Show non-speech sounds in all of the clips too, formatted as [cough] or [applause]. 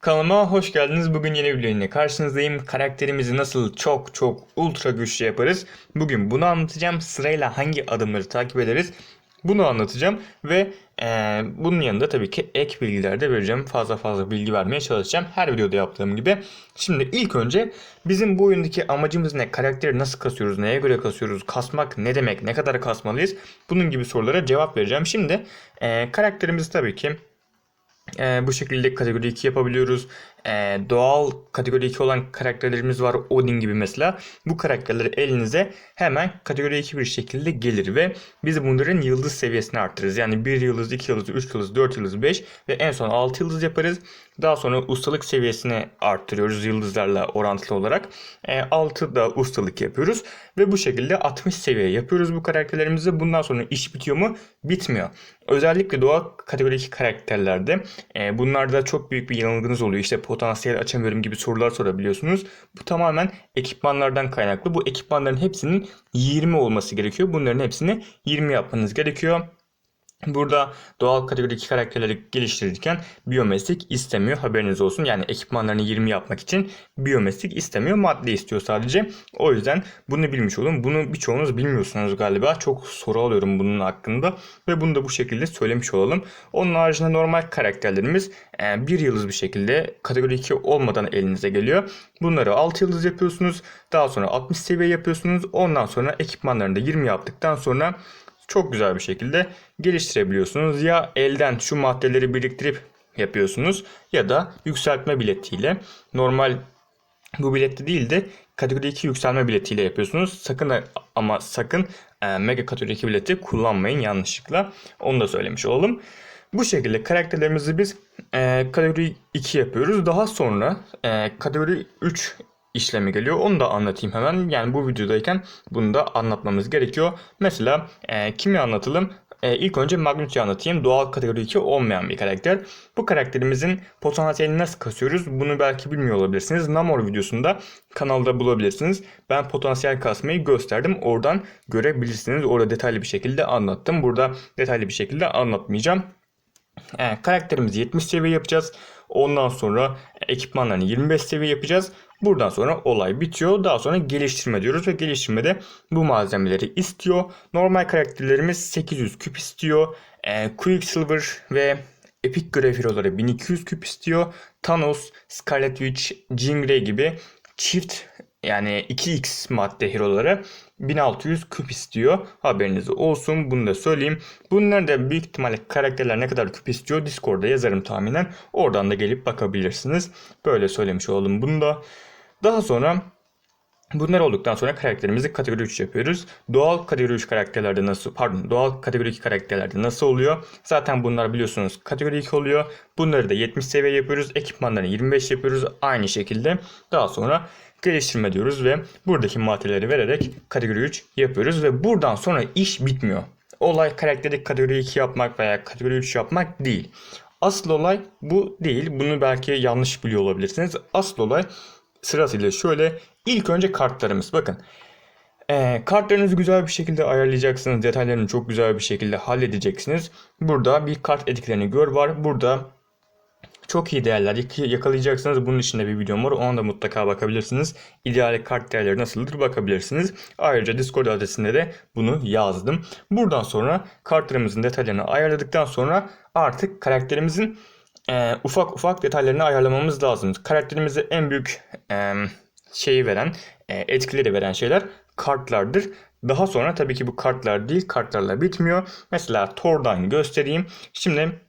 Kanalıma hoş geldiniz. Bugün yeni bir videoyla karşınızdayım. Karakterimizi nasıl çok çok ultra güçlü yaparız? Bugün bunu anlatacağım. Sırayla hangi adımları takip ederiz? Bunu anlatacağım ve eee, bunun yanında tabii ki ek bilgiler de vereceğim. Fazla fazla bilgi vermeye çalışacağım. Her videoda yaptığım gibi. Şimdi ilk önce bizim bu oyundaki amacımız ne? Karakteri nasıl kasıyoruz? Neye göre kasıyoruz? Kasmak ne demek? Ne kadar kasmalıyız? Bunun gibi sorulara cevap vereceğim. Şimdi eee karakterimizi tabii ki ee, bu şekilde kategori 2 yapabiliyoruz. Ee, doğal kategori 2 olan karakterlerimiz var. Odin gibi mesela. Bu karakterler elinize hemen kategori 2 bir şekilde gelir ve biz bunların yıldız seviyesini arttırırız. Yani 1 yıldız, 2 yıldız, 3 yıldız, 4 yıldız, 5 ve en son 6 yıldız yaparız. Daha sonra ustalık seviyesini arttırıyoruz yıldızlarla orantılı olarak. E, 6 da ustalık yapıyoruz ve bu şekilde 60 seviye yapıyoruz bu karakterlerimizi. Bundan sonra iş bitiyor mu? Bitmiyor. Özellikle doğal kategori 2 karakterlerde e, bunlarda çok büyük bir yanılgınız oluyor. İşte potansiyel açamıyorum gibi sorular sorabiliyorsunuz. Bu tamamen ekipmanlardan kaynaklı. Bu ekipmanların hepsinin 20 olması gerekiyor. Bunların hepsini 20 yapmanız gerekiyor. Burada doğal kategorideki karakterleri geliştirirken biyomestik istemiyor haberiniz olsun. Yani ekipmanlarını 20 yapmak için biyomestik istemiyor madde istiyor sadece. O yüzden bunu bilmiş olun. Bunu birçoğunuz bilmiyorsunuz galiba. Çok soru alıyorum bunun hakkında ve bunu da bu şekilde söylemiş olalım. Onun haricinde normal karakterlerimiz e, bir yıldız bir şekilde kategori 2 olmadan elinize geliyor. Bunları 6 yıldız yapıyorsunuz. Daha sonra 60 seviye yapıyorsunuz. Ondan sonra ekipmanlarını da 20 yaptıktan sonra çok güzel bir şekilde geliştirebiliyorsunuz. Ya elden şu maddeleri biriktirip yapıyorsunuz ya da yükseltme biletiyle normal bu bilette değil de kategori 2 yükselme biletiyle yapıyorsunuz. Sakın ama sakın e, mega kategori 2 bileti kullanmayın yanlışlıkla. Onu da söylemiş olalım. Bu şekilde karakterlerimizi biz e, kategori 2 yapıyoruz. Daha sonra e, kategori 3 işlemi geliyor. Onu da anlatayım hemen. Yani bu videodayken bunu da anlatmamız gerekiyor. Mesela e, kimi anlatalım? E, ilk önce Magneto'yu anlatayım. Doğal kategori 2 olmayan bir karakter. Bu karakterimizin potansiyelini nasıl kasıyoruz? Bunu belki bilmiyor olabilirsiniz. Namor videosunda kanalda bulabilirsiniz. Ben potansiyel kasmayı gösterdim. Oradan görebilirsiniz. Orada detaylı bir şekilde anlattım. Burada detaylı bir şekilde anlatmayacağım. E, karakterimizi 70 seviye yapacağız. Ondan sonra ekipmanlarını 25 seviye yapacağız. Buradan sonra olay bitiyor. Daha sonra geliştirme diyoruz ve geliştirmede bu malzemeleri istiyor. Normal karakterlerimiz 800 küp istiyor. E, Quicksilver ve Epic Grey Hero'ları 1200 küp istiyor. Thanos, Scarlet Witch, Jean Grey gibi çift yani 2x madde hero'ları 1600 küp istiyor. Haberiniz olsun. Bunu da söyleyeyim. Bunlar da büyük ihtimalle karakterler ne kadar küp istiyor Discord'da yazarım tahminen. Oradan da gelip bakabilirsiniz. Böyle söylemiş oldum bunu da. Daha sonra Bunlar olduktan sonra karakterimizi kategori 3 yapıyoruz. Doğal kategori 3 karakterlerde nasıl pardon doğal kategori 2 karakterlerde nasıl oluyor? Zaten bunlar biliyorsunuz kategori 2 oluyor. Bunları da 70 seviye yapıyoruz. Ekipmanlarını 25 yapıyoruz. Aynı şekilde daha sonra geliştirme diyoruz ve buradaki maddeleri vererek kategori 3 yapıyoruz ve buradan sonra iş bitmiyor. Olay karakteri kategori 2 yapmak veya kategori 3 yapmak değil. Asıl olay bu değil. Bunu belki yanlış biliyor olabilirsiniz. Asıl olay sırasıyla şöyle. İlk önce kartlarımız. Bakın. Ee, kartlarınızı güzel bir şekilde ayarlayacaksınız. Detaylarını çok güzel bir şekilde halledeceksiniz. Burada bir kart etkilerini gör var. Burada çok iyi değerler yak- yakalayacaksınız. Bunun için de bir videom var. Ona da mutlaka bakabilirsiniz. İdeal kart değerleri nasıldır bakabilirsiniz. Ayrıca Discord adresinde de bunu yazdım. Buradan sonra kartlarımızın detaylarını ayarladıktan sonra artık karakterimizin e, ufak ufak detaylarını ayarlamamız lazım. Karakterimize en büyük e, şeyi veren, e, etkileri veren şeyler kartlardır. Daha sonra tabii ki bu kartlar değil, kartlarla bitmiyor. Mesela Thor'dan göstereyim. Şimdi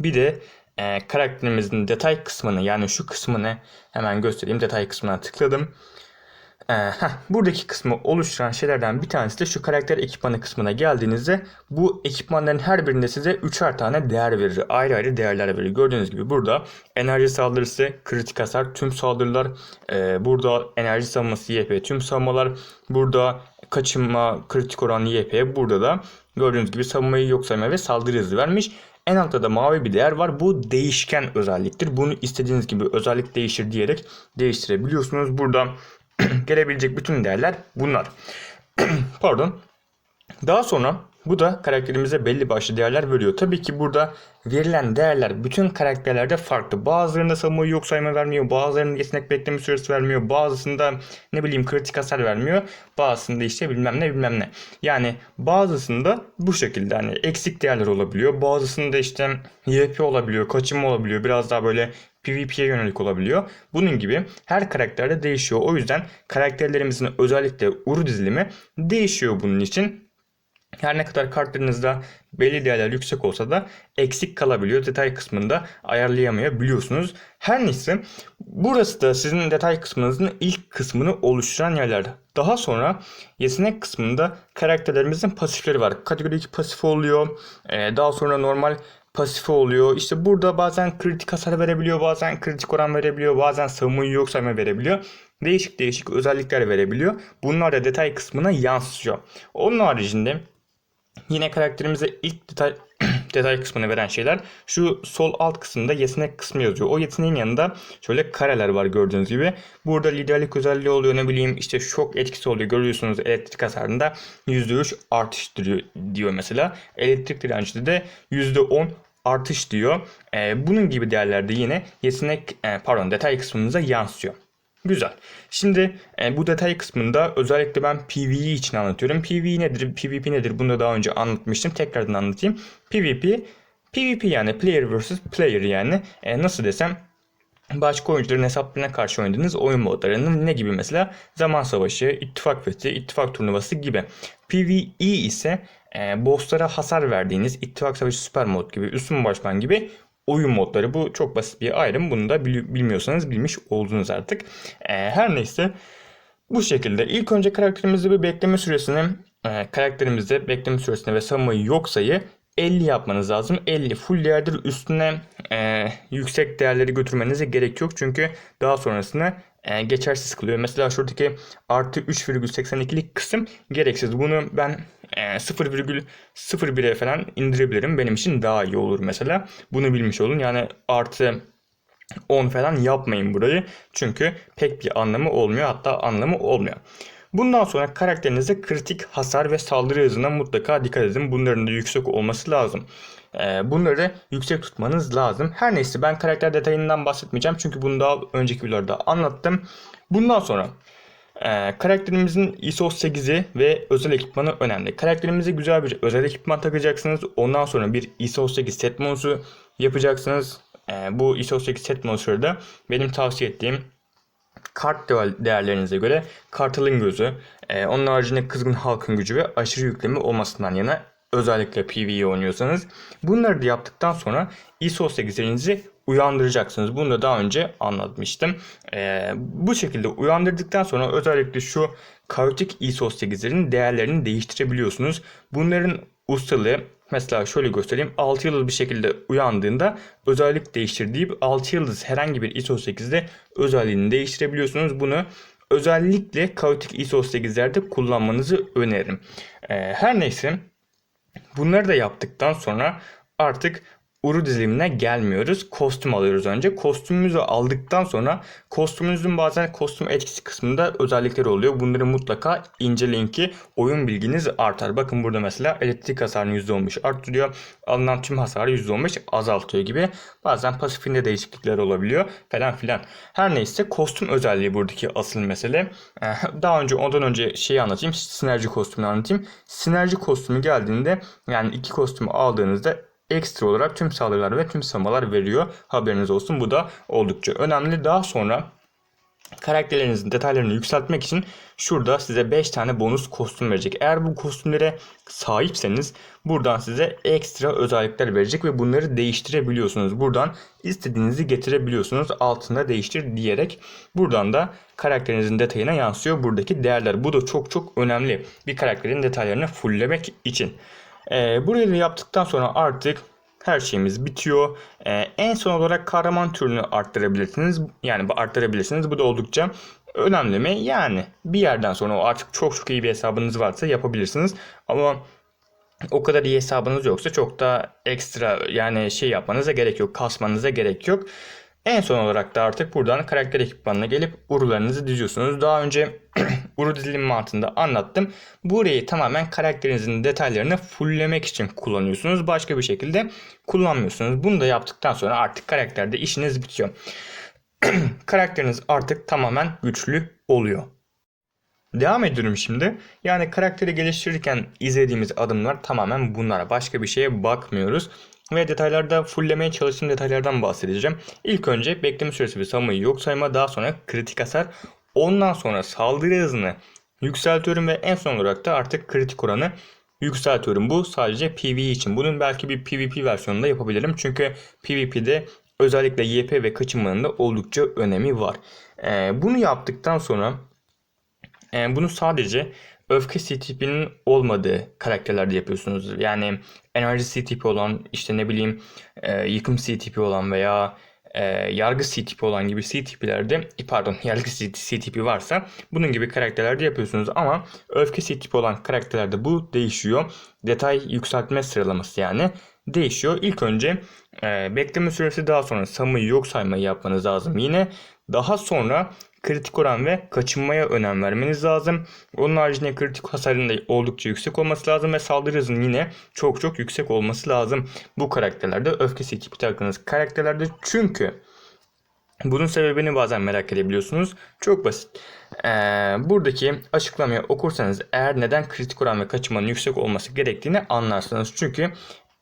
bir de e, karakterimizin detay kısmını yani şu kısmını hemen göstereyim. Detay kısmına tıkladım. E, heh, buradaki kısmı oluşturan şeylerden bir tanesi de şu karakter ekipmanı kısmına geldiğinizde bu ekipmanların her birinde size üçer tane değer verir. Ayrı ayrı değerler verir. Gördüğünüz gibi burada enerji saldırısı, kritik hasar, tüm saldırılar, e, burada enerji savunması YP, tüm savunmalar, burada kaçınma, kritik oran YP, burada da gördüğünüz gibi savunmayı yok sayma ve saldırı hızı vermiş. En altta da mavi bir değer var. Bu değişken özelliktir. Bunu istediğiniz gibi özellik değiştir diyerek değiştirebiliyorsunuz. Burada [clears throat] gelebilecek bütün değerler bunlar. [clears throat] Pardon. Daha sonra Bu da karakterimize belli başlı değerler veriyor. Tabii ki burada verilen değerler bütün karakterlerde farklı. Bazılarında savunmayı yok sayma vermiyor. Bazılarında yetenek bekleme süresi vermiyor. Bazısında ne bileyim kritik hasar vermiyor. Bazısında işte bilmem ne bilmem ne. Yani bazısında bu şekilde hani eksik değerler olabiliyor. Bazısında işte YP olabiliyor, kaçınma olabiliyor. Biraz daha böyle PvP'ye yönelik olabiliyor. Bunun gibi her karakterde değişiyor. O yüzden karakterlerimizin özellikle uru dizilimi değişiyor bunun için. Her ne kadar kartlarınızda belli değerler yüksek olsa da eksik kalabiliyor. Detay kısmında ayarlayamayabiliyorsunuz. Her neyse burası da sizin detay kısmınızın ilk kısmını oluşturan yerler. Daha sonra yetenek kısmında karakterlerimizin pasifleri var. Kategori 2 pasif oluyor. Ee, daha sonra normal pasifi oluyor. İşte burada bazen kritik hasar verebiliyor, bazen kritik oran verebiliyor, bazen savunmayı yok sayma verebiliyor. Değişik değişik özellikler verebiliyor. Bunlar da detay kısmına yansıyor. Onun haricinde Yine karakterimize ilk detay [clears throat] detay kısmını veren şeyler şu sol alt kısımda yetenek kısmı yazıyor. O yeteneğin yanında şöyle kareler var gördüğünüz gibi. Burada liderlik özelliği oluyor ne bileyim işte şok etkisi oluyor. Görüyorsunuz elektrik hasarında %3 artış diyor, mesela. Elektrik direncinde de %10 artış diyor. Ee, bunun gibi değerlerde yine yetenek e, pardon detay kısmımıza yansıyor. Güzel. Şimdi e, bu detay kısmında özellikle ben PvE için anlatıyorum. PvE nedir, PvP nedir bunu da daha önce anlatmıştım. Tekrardan anlatayım. PvP, PvP yani player vs player yani e, nasıl desem başka oyuncuların hesaplarına karşı oynadığınız oyun modlarının ne gibi mesela zaman savaşı, ittifak fethi, ittifak turnuvası gibi. PvE ise e, bosslara hasar verdiğiniz ittifak savaşı süper mod gibi, üstün başkan gibi oyun modları. Bu çok basit bir ayrım. Bunu da bilmiyorsanız bilmiş oldunuz artık. E, her neyse bu şekilde ilk önce karakterimizde bir bekleme süresini e, karakterimizde bekleme süresini ve savunmayı yok sayı 50 yapmanız lazım. 50 full değerdir. Üstüne e, yüksek değerleri götürmenize gerek yok. Çünkü daha sonrasında geçersiz kılıyor. Mesela şuradaki artı 3,82'lik kısım gereksiz. Bunu ben e, 0,01'e falan indirebilirim. Benim için daha iyi olur mesela. Bunu bilmiş olun. Yani artı 10 falan yapmayın burayı. Çünkü pek bir anlamı olmuyor. Hatta anlamı olmuyor. Bundan sonra karakterinizde kritik hasar ve saldırı hızına mutlaka dikkat edin. Bunların da yüksek olması lazım. Ee, bunları yüksek tutmanız lazım. Her neyse ben karakter detayından bahsetmeyeceğim. Çünkü bunu daha önceki videolarda anlattım. Bundan sonra ee, karakterimizin ISO 8'i ve özel ekipmanı önemli. Karakterimize güzel bir özel ekipman takacaksınız. Ondan sonra bir ISO 8 set modusu yapacaksınız. Ee, bu ISO 8 set modusu da benim tavsiye ettiğim kart değerlerinize göre kartalın gözü, e, onun haricinde kızgın halkın gücü ve aşırı yükleme olmasından yana özellikle PvE oynuyorsanız bunları da yaptıktan sonra ISO 8'lerinizi uyandıracaksınız. Bunu da daha önce anlatmıştım. Ee, bu şekilde uyandırdıktan sonra özellikle şu kaotik ISO 8'lerin değerlerini değiştirebiliyorsunuz. Bunların ustalığı Mesela şöyle göstereyim. 6 yıldız bir şekilde uyandığında özellik değiştir deyip 6 yıldız herhangi bir ISO 8'de özelliğini değiştirebiliyorsunuz. Bunu özellikle kaotik ISO 8'lerde kullanmanızı öneririm. Ee, her neyse bunları da yaptıktan sonra artık uru dizilimine gelmiyoruz. Kostüm alıyoruz önce. Kostümümüzü aldıktan sonra kostümümüzün bazen kostüm etkisi kısmında özellikleri oluyor. Bunları mutlaka inceleyin ki oyun bilginiz artar. Bakın burada mesela elektrik hasarını %15 arttırıyor. Alınan tüm hasarı %15 azaltıyor gibi. Bazen pasifinde değişiklikler olabiliyor falan filan. Her neyse kostüm özelliği buradaki asıl mesele. Ee, daha önce ondan önce şeyi anlatayım. Sinerji kostümünü anlatayım. Sinerji kostümü geldiğinde yani iki kostümü aldığınızda ekstra olarak tüm saldırılar ve tüm savunmalar veriyor. Haberiniz olsun. Bu da oldukça önemli. Daha sonra karakterlerinizin detaylarını yükseltmek için şurada size 5 tane bonus kostüm verecek. Eğer bu kostümlere sahipseniz buradan size ekstra özellikler verecek ve bunları değiştirebiliyorsunuz. Buradan istediğinizi getirebiliyorsunuz. Altında değiştir diyerek buradan da karakterinizin detayına yansıyor buradaki değerler. Bu da çok çok önemli bir karakterin detaylarını fulllemek için. E, burayı da yaptıktan sonra artık her şeyimiz bitiyor. E, en son olarak kahraman türünü arttırabilirsiniz. Yani arttırabilirsiniz. Bu da oldukça önemli mi? Yani bir yerden sonra artık çok çok iyi bir hesabınız varsa yapabilirsiniz. Ama o kadar iyi hesabınız yoksa çok da ekstra yani şey yapmanıza gerek yok. Kasmanıza gerek yok. En son olarak da artık buradan karakter ekipmanına gelip urularınızı diziyorsunuz. Daha önce [clears throat] uru dizilim mantığında anlattım. Burayı tamamen karakterinizin detaylarını fulllemek için kullanıyorsunuz. Başka bir şekilde kullanmıyorsunuz. Bunu da yaptıktan sonra artık karakterde işiniz bitiyor. [clears throat] Karakteriniz artık tamamen güçlü oluyor. Devam ediyorum şimdi. Yani karakteri geliştirirken izlediğimiz adımlar tamamen bunlara. Başka bir şeye bakmıyoruz. Ve detaylarda fulllemeye çalıştığım detaylardan bahsedeceğim. İlk önce bekleme süresi ve savunmayı yok sayma. Daha sonra kritik hasar. Ondan sonra saldırı hızını yükseltiyorum ve en son olarak da artık kritik oranı yükseltiyorum. Bu sadece PvE için. Bunun belki bir PvP versiyonunda yapabilirim. Çünkü PvP'de özellikle YP ve kaçınmanın da oldukça önemi var. Ee, bunu yaptıktan sonra e, bunu sadece öfke CTP'nin olmadığı karakterlerde yapıyorsunuz. Yani enerji CTP olan işte ne bileyim e, yıkım CTP olan veya e, yargı CTP olan gibi CTP'lerde pardon [laughs] yargı CTP varsa bunun gibi karakterlerde yapıyorsunuz ama öfke CTP olan karakterlerde bu değişiyor. Detay yükseltme sıralaması yani değişiyor. İlk önce e, bekleme süresi daha sonra samayı yok saymayı yapmanız lazım. Yine daha sonra kritik oran ve kaçınmaya önem vermeniz lazım. Onun haricinde kritik hasarın da oldukça yüksek olması lazım ve saldırı hızının yine çok çok yüksek olması lazım. Bu karakterlerde öfkesi tipi takınız karakterlerde çünkü bunun sebebini bazen merak edebiliyorsunuz. Çok basit. Ee, buradaki açıklamayı okursanız eğer neden kritik oran ve kaçınmanın yüksek olması gerektiğini anlarsınız. Çünkü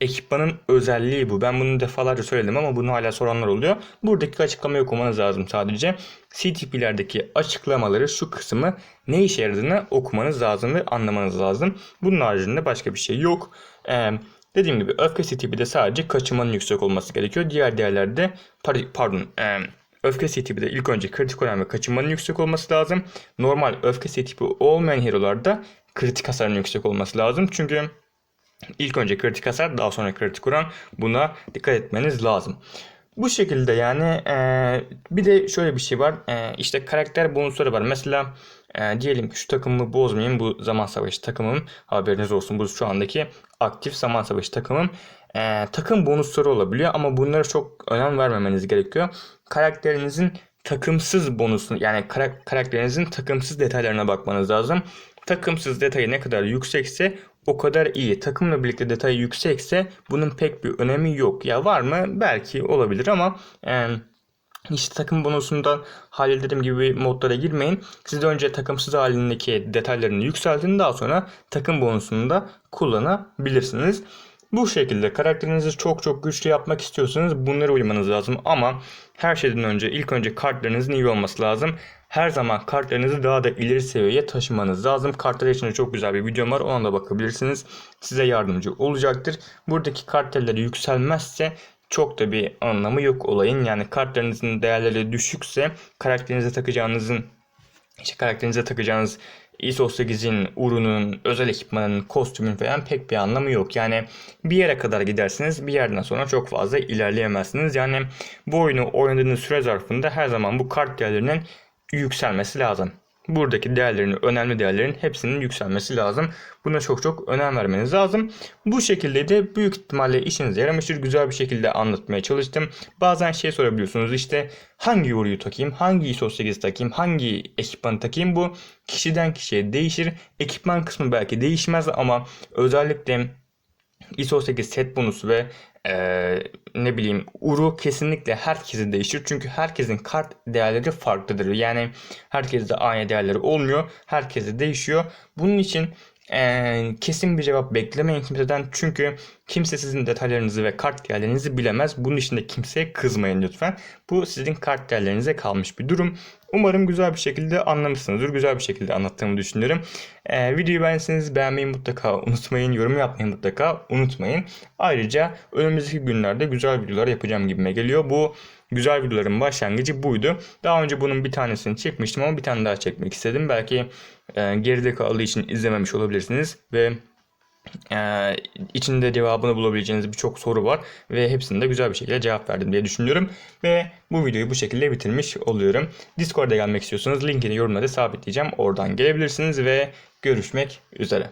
ekipmanın özelliği bu. Ben bunu defalarca söyledim ama bunu hala soranlar oluyor. Buradaki açıklamayı okumanız lazım sadece. CTP'lerdeki açıklamaları şu kısmı ne işe yaradığını okumanız lazım ve anlamanız lazım. Bunun haricinde başka bir şey yok. Ee, dediğim gibi öfke CTP'de sadece kaçınmanın yüksek olması gerekiyor. Diğer değerlerde pardon e, öfke CTP'de ilk önce kritik oran ve kaçınmanın yüksek olması lazım. Normal öfke CTP olmayan hero'larda kritik hasarın yüksek olması lazım. Çünkü İlk önce kritik hasar daha sonra kritik oran. Buna dikkat etmeniz lazım. Bu şekilde yani e, bir de şöyle bir şey var. E, işte karakter bonusları var. Mesela e, diyelim şu takımımı bozmayayım. Bu zaman savaşı takımım. Haberiniz olsun. Bu şu andaki aktif zaman savaşı takımım. E, takım bonusları olabiliyor ama bunlara çok önem vermemeniz gerekiyor. Karakterinizin takımsız bonusunu yani karakterinizin takımsız detaylarına bakmanız lazım takımsız detayı ne kadar yüksekse o kadar iyi. Takımla birlikte detay yüksekse bunun pek bir önemi yok. Ya var mı? Belki olabilir ama yani işte takım bonusundan halledediğim gibi modlara girmeyin. Siz önce takımsız halindeki detaylarını yükseltin daha sonra takım bonusunu da kullanabilirsiniz. Bu şekilde karakterinizi çok çok güçlü yapmak istiyorsanız bunlara uymanız lazım ama her şeyden önce ilk önce kartlarınızın iyi olması lazım. Her zaman kartlarınızı daha da ileri seviyeye taşımanız lazım. Kartlar için de çok güzel bir videom var. Ona da bakabilirsiniz. Size yardımcı olacaktır. Buradaki kartları yükselmezse çok da bir anlamı yok olayın. Yani kartlarınızın değerleri düşükse karakterinize takacağınızın işte karakterinize takacağınız ISO 8'in, urunun, özel ekipmanın, kostümün falan pek bir anlamı yok. Yani bir yere kadar gidersiniz bir yerden sonra çok fazla ilerleyemezsiniz. Yani bu oyunu oynadığınız süre zarfında her zaman bu kart değerlerinin yükselmesi lazım. Buradaki değerlerin, önemli değerlerin hepsinin yükselmesi lazım. Buna çok çok önem vermeniz lazım. Bu şekilde de büyük ihtimalle işinize yaramıştır. Güzel bir şekilde anlatmaya çalıştım. Bazen şey sorabiliyorsunuz işte hangi yoruyu takayım, hangi ISO 8 takayım, hangi ekipmanı takayım bu kişiden kişiye değişir. Ekipman kısmı belki değişmez ama özellikle ISO 8 set bonusu ve ee, ne bileyim Uru kesinlikle herkese değişir. Çünkü herkesin kart değerleri farklıdır. Yani herkeste aynı değerleri olmuyor. Herkese değişiyor. Bunun için ee, kesin bir cevap beklemeyin kimseden. Çünkü kimse sizin detaylarınızı ve kart değerlerinizi bilemez. Bunun için de kimseye kızmayın lütfen. Bu sizin kart değerlerinize kalmış bir durum. Umarım güzel bir şekilde anlamışsınızdır. Güzel bir şekilde anlattığımı düşünüyorum. Ee, videoyu beğenseniz beğenmeyi mutlaka unutmayın. Yorum yapmayı mutlaka unutmayın. Ayrıca önümüzdeki günlerde güzel videolar yapacağım gibime geliyor. Bu güzel videoların başlangıcı buydu. Daha önce bunun bir tanesini çekmiştim ama bir tane daha çekmek istedim. Belki e, geride kaldığı için izlememiş olabilirsiniz ve e, içinde cevabını bulabileceğiniz birçok soru var ve hepsinde güzel bir şekilde cevap verdim diye düşünüyorum ve bu videoyu bu şekilde bitirmiş oluyorum. Discord'a gelmek istiyorsanız linkini yorumlara sabitleyeceğim. Oradan gelebilirsiniz ve görüşmek üzere.